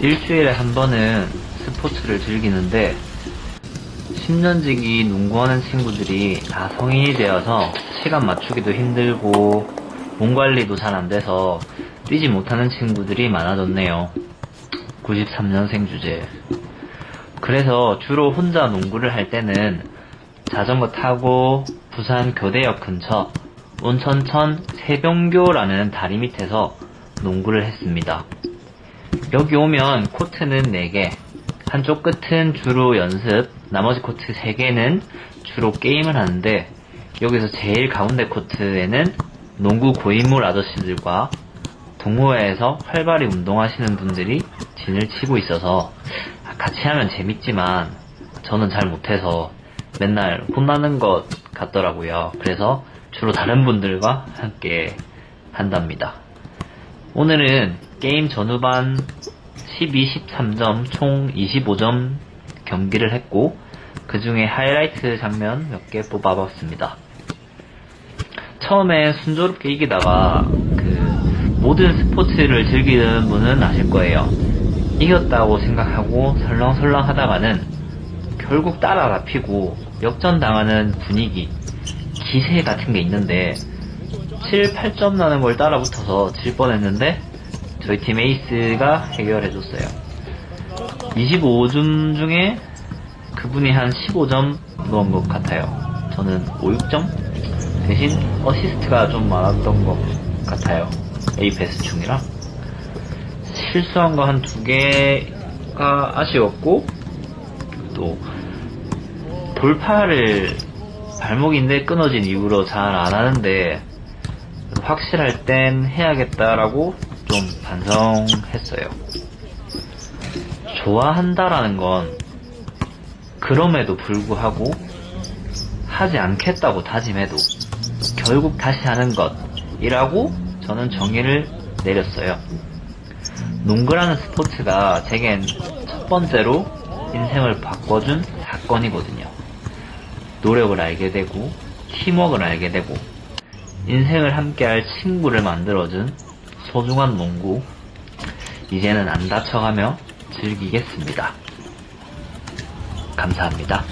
일주일에 한 번은 스포츠를 즐기는데 10년지기 농구하는 친구들이 다 성인이 되어서 시간 맞추기도 힘들고 몸 관리도 잘 안 돼서 뛰지 못하는 친구들이 많아졌네요. 93년생 주제. 그래서 주로 혼자 농구를 할 때는 자전거 타고 부산 교대역 근처 온천천 세병교라는 다리 밑에서 농구를 했습니다. 여기 오면 코트는 4개, 한쪽 끝은 주로 연습, 나머지 코트 3개는 주로 게임을 하는데 여기서 제일 가운데 코트에는 농구 고인물 아저씨들과 동호회에서 활발히 운동하시는 분들이 진을 치고 있어서 같이 하면 재밌지만 저는 잘 못해서 맨날 혼나는 것 같더라고요. 그래서 주로 다른 분들과 함께 한답니다. 오늘은 게임 전후반 12, 13점 총 25점 경기를 했고 그 중에 하이라이트 장면 몇 개 뽑아봤습니다. 처음에 순조롭게 이기다가 그 모든 스포츠를 즐기는 분은 아실 거예요. 이겼다고 생각하고 설렁설렁 하다가는 결국 따라 잡히고 역전당하는 분위기, 기세 같은 게 있는데 7, 8점 나는 걸 따라 붙어서 질 뻔했는데 저희 팀 에이스가 해결해줬어요. 25점 중에 그분이 한 15점 넣은 것 같아요. 저는 5, 6점? 대신 어시스트가 좀 많았던 것 같아요. 에이패스 중이라. 실수한 거 한 두 개가 아쉬웠고, 또, 돌파를 발목인데 끊어진 이후로 잘 안 하는데, 확실할 땐 해야겠다라고 좀 반성했어요. 좋아한다라는 건 그럼에도 불구하고 하지 않겠다고 다짐해도 결국 다시 하는 것이라고 저는 정의를 내렸어요. 농구라는 스포츠가 제겐 첫 번째로 인생을 바꿔준 사건이거든요. 노력을 알게 되고 팀워크를 알게 되고 인생을 함께할 친구를 만들어준 소중한 농구 이제는 안 다쳐가며 즐기겠습니다. 감사합니다.